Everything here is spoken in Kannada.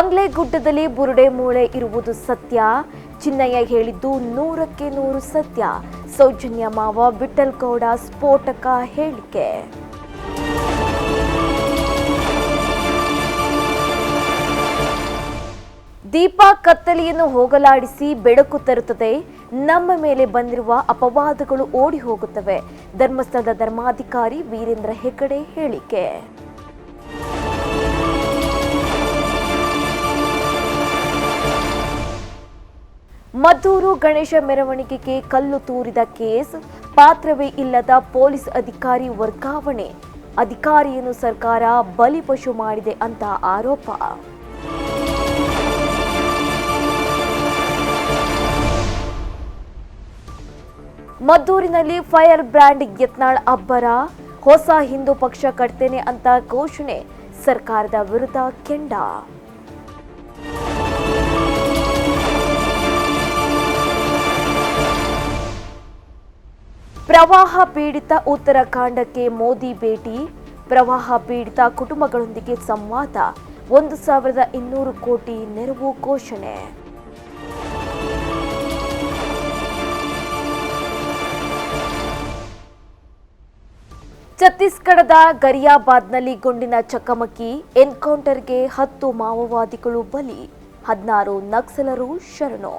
ಬಂಗ್ಲೆಗುಡ್ಡದಲ್ಲಿ ಬುರುಡೆ ಮೂಳೆ ಇರುವುದು ಸತ್ಯ. ಚಿನ್ನಯ್ಯ ಹೇಳಿದ್ದು ನೂರಕ್ಕೆ ನೂರು ಸತ್ಯ. ಸೌಜನ್ಯ ಮಾವ ವಿಠಲ್ಗೌಡ ಸ್ಫೋಟಕ ಹೇಳಿಕೆ. ದೀಪ ಕತ್ತಲೆಯನ್ನು ಹೋಗಲಾಡಿಸಿ ಬೆಳಕು ತರುತ್ತದೆ. ನಮ್ಮ ಮೇಲೆ ಬಂದಿರುವ ಅಪವಾದಗಳು ಓಡಿ ಹೋಗುತ್ತವೆ. ಧರ್ಮಸ್ಥಳದ ಧರ್ಮಾಧಿಕಾರಿ ವೀರೇಂದ್ರ ಹೆಗಡೆ ಹೇಳಿಕೆ. ಮದ್ದೂರು ಗಣೇಶ ಮೆರವಣಿಗೆಗೆ ಕಲ್ಲು ತೂರಿದ ಕೇಸ್, ಪಾತ್ರವೇ ಇಲ್ಲದ ಪೊಲೀಸ್ ಅಧಿಕಾರಿ ವರ್ಗಾವಣೆ. ಅಧಿಕಾರಿಯನ್ನು ಸರ್ಕಾರ ಬಲಿಪಶು ಮಾಡಿದೆ ಅಂತ ಆರೋಪ. ಮದ್ದೂರಿನಲ್ಲಿ ಫೈರ್ ಬ್ರ್ಯಾಂಡ್ ಯತ್ನಾಳ್ ಅಬ್ಬರ, ಹೊಸ ಹಿಂದೂ ಪಕ್ಷ ಕಟ್ತೇನೆ ಅಂತ ಘೋಷಣೆ. ಸರ್ಕಾರದ ವಿರುದ್ಧ ಕೆಂಡ. ಪ್ರವಾಹ ಪೀಡಿತ ಉತ್ತರಾಖಂಡಕ್ಕೆ ಮೋದಿ ಭೇಟಿ. ಪ್ರವಾಹ ಪೀಡಿತ ಕುಟುಂಬಗಳೊಂದಿಗೆ ಸಂವಾದ. ಒಂದು ಸಾವಿರದ ಇನ್ನೂರು ಕೋಟಿ ನೆರವು ಘೋಷಣೆ. ಛತ್ತೀಸ್ಗಢದ ಗರಿಯಾಬಾದ್ನಲ್ಲಿ ಗುಂಡಿನ ಚಕಮಕಿ, ಎನ್ಕೌಂಟರ್ಗೆ ಹತ್ತು ಮಾವೋವಾದಿಗಳು ಬಲಿ. ಹದಿನಾರು ನಕ್ಸಲರು ಶರಣು.